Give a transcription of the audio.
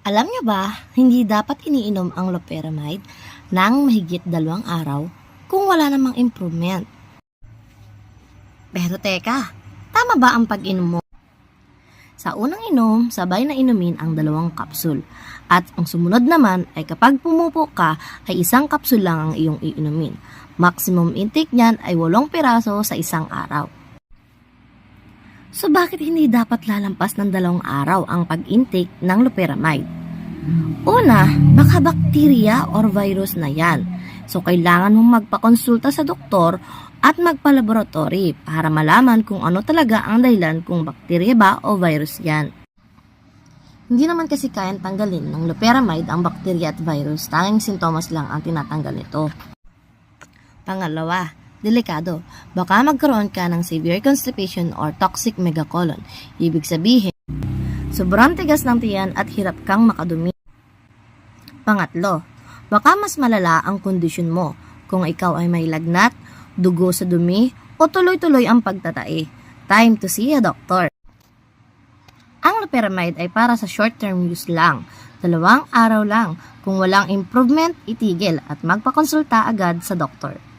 Alam niyo ba, hindi dapat iniinom ang loperamide ng mahigit dalawang araw kung wala namang improvement. Pero teka, tama ba ang pag-inom mo? Sa unang inom, sabay na inumin ang dalawang kapsul. At ang sumunod naman ay kapag pumupo ka, ay isang kapsul lang ang iyong iinumin. Maximum intake niyan ay walong piraso sa isang araw. So bakit hindi dapat lalampas ng dalawang araw ang pag-intake ng loperamide? Una, baka bakterya or virus na yan. So kailangan mong magpakonsulta sa doktor at magpalaboratory para malaman kung ano talaga ang dahilan kung bakterya ba o virus yan. Hindi naman kasi kayang tanggalin ng loperamide ang bakterya at virus, tanging sintomas lang ang tinatanggal nito. Pangalawa, delikado. Baka magkaroon ka ng severe constipation or toxic megacolon. Ibig sabihin, sobrang tigas ng tiyan at hirap kang makadumi. Pangatlo, baka mas malala ang kondisyon mo kung ikaw ay may lagnat, dugo sa dumi, o tuloy-tuloy ang pagtatae. Time to see a doctor. Ang loperamide ay para sa short-term use lang. Dalawang araw lang. Kung walang improvement, itigil at magpakonsulta agad sa doktor.